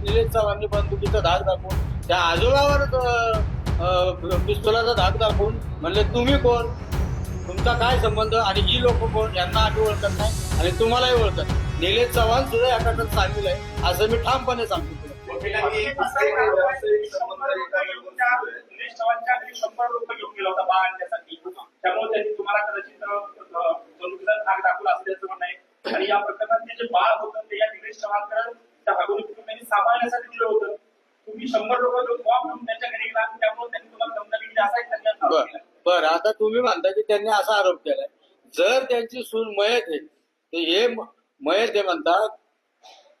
निलेश चव्हाणनी बंदुकीचा धाक दाखवून त्या आजोबावर पिस्तुलाचा धाक दाखवून म्हणले तुम्ही कोण? तुमचा काय संबंध? आणि ही लोक कोण? यांना आम्ही ओळखत नाही आणि तुम्हालाही ओळखत निलेश चव्हाण सुद्धा या गटात सामील आहे असं मी ठामपणे सांगतो होता त्यामुळे तुम्हाला आणि या प्रकरणात ते जे बाळ होतं ते या निलेश चव्हाणकडे सांभाळण्यासाठी दिलं होतं. तुम्ही शंभर फॉर्म घेऊन त्यांच्या घरी गेला त्यामुळे त्यांनी तुम्हाला असा एक बर. आता तुम्ही म्हणता की त्यांनी असा आरोप केलाय. जर त्यांची सून मयत आहे तर हे म- मयत आहे म्हणतात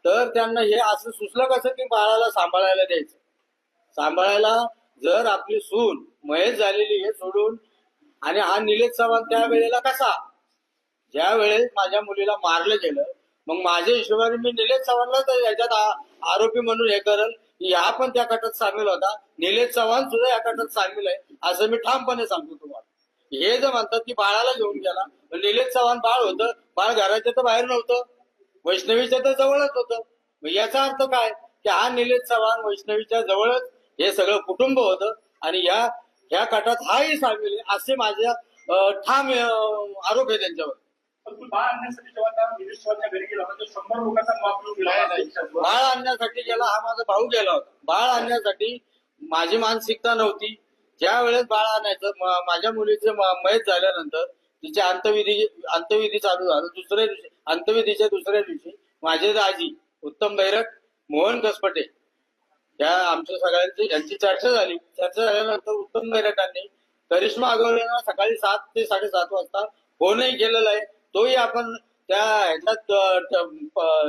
तर त्यांना हे असं सुचलं कसं की बाळाला सांभाळायला द्यायचं? सांभाळायला जर आपली सून मयत झालेली हे सोडून आणि हा निलेश चव्हाण त्या वेळेला कसा? ज्या वेळेस माझ्या मुलीला मारलं गेलं मग माझ्या हिशोबाने मी निलेश चव्हाणला तर याच्यात आरोपी म्हणून हे करेल. की हा पण त्या गटात सामील होता. निलेश चव्हाण सुद्धा या गटात सामील आहे. असं मी ठामपणे सांगतो तुम्हाला. हे जे म्हणतात की बाळाला घेऊन गेला निलेश चव्हाण बाळ होतं. बाळ घराच्या तर बाहेर नव्हतं. वैष्णवीच्या तर जवळच होतं. मग याचा अर्थ काय? की हा निलेश चव्हाण वैष्णवीच्या जवळच हे सगळं कुटुंब होतं. आणि या या गटात हाही सामील आहे असे माझ्या ठाम आरोप आहे त्यांच्यावर. बाळ आणण्यासाठी जेव्हा त्या चव्हाणच्या घरी गेला म्हणजे होता गेला. बाळ आणण्यासाठी गेला हा माझा भाऊ गेला होता. बाळ आणण्यासाठी माझी मानसिकता नव्हती. ज्या वेळेस बाळ आणायचं माझ्या मुलीचे मयत झाल्यानंतर तिचे अंतविधी अंतविधी चालू झालं. दुसऱ्या दिवशी अंतविधीच्या दुसऱ्या दिवशी माझे दाजी उत्तम भैरक मोहन कसपटे या आमच्या सगळ्यांची यांची चर्चा झाली. चर्चा झाल्यानंतर उत्तम बैरटांनी करिश्मा आगवलेला सकाळी सात ते साडेसात वाजता फोनही केलेला आहे. तोही आपण त्या ह्याच्यात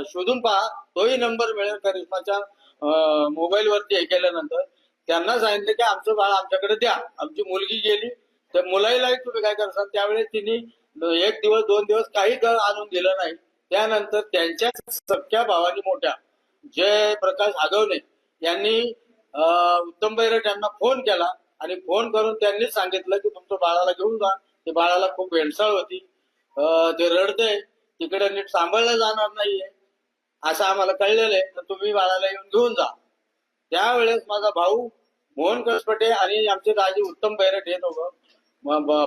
शोधून पहा. तोही नंबर मिळेल करिश्माच्या मोबाईल वरती हे केल्यानंतर. त्यांना सांगितलं की आमचं बाळ आमच्याकडे द्या. आमची मुलगी गेली तर मुलाईलाही तुम्ही काय करसाल? त्यावेळेस तिने एक दिवस दोन दिवस काही घर आणून दिलं नाही. त्यानंतर त्यांच्या सख्या भावानी मोठ्या जय प्रकाश आगवणे यांनी उत्तम बैरट यांना फोन केला आणि फोन करून त्यांनी सांगितलं की तुमचं बाळाला घेऊन जा. ते बाळाला खूप भेडसाळ होती. ते रडतंय. तिकडे नीट सांभाळलं जाणार नाहीये. असं आम्हाला कळलेलं आहे. तर तुम्ही बाळाला येऊन घेऊन जा. त्यावेळेस माझा भाऊ मोहन कसपटे आणि आमचे दाजी उत्तम बैरट हे दोघं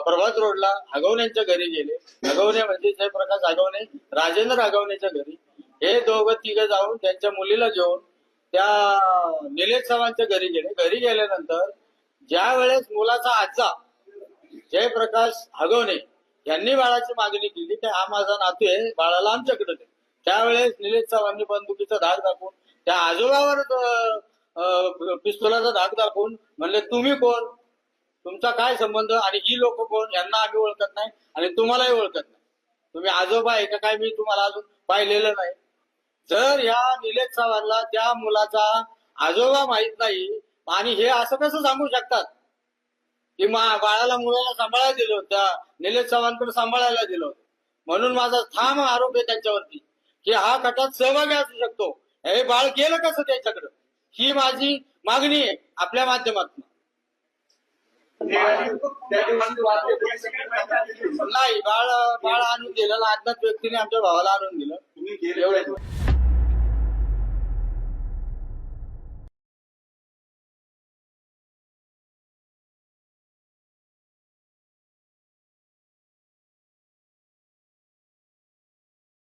प्रभात रोडला आगवण्यांच्या घरी गेले. आगवणे म्हणजे जयप्रकाश आगवणे राजेंद्र आगवणेच्या घरी. हे दोघं तिघं जाऊन त्यांच्या मुलीला घेऊन त्या निलेश सावांच्या घरी गेले. घरी गेल्यानंतर ज्या वेळेस मुलाचा आजा जयप्रकाश हगवणे यांनी बाळाची मागणी केली की हा माझा नातू आहे बाळाला आमच्याकडे दे. त्यावेळेस निलेश चव्हाणनी बंदुकीचा धाक दाखवून त्या आजोबावर पिस्तुलाचा धाक दाखवून म्हणले तुम्ही कोण? तुमचा काय संबंध? आणि ही लोक कोण? यांना आम्ही ओळखत नाही आणि तुम्हालाही ओळखत नाही. तुम्ही आजोबा आहे का काय मी तुम्हाला अजून पाहिलेलं नाही. जर या निलेश चव्हाणला त्या मुलाचा आजोबा माहीत नाही आणि हे असं कसं सांगू शकतात? की बाळाला मुलाला सांभाळायला दिलं होतं. त्या निलेश चव्हाणकडे सांभाळायला दिलं होतं. म्हणून माझा ठाम आरोप आहे त्यांच्यावरती की हा गटात सहभागी असू शकतो. हे बाळ गेलं कसं त्याच्याकडं? ही माझी मागणी आहे आपल्या माध्यमातून. नाही बाळ बाळ आणून दिलं अज्ञात व्यक्तीने आमच्या भावाला आणून दिलं.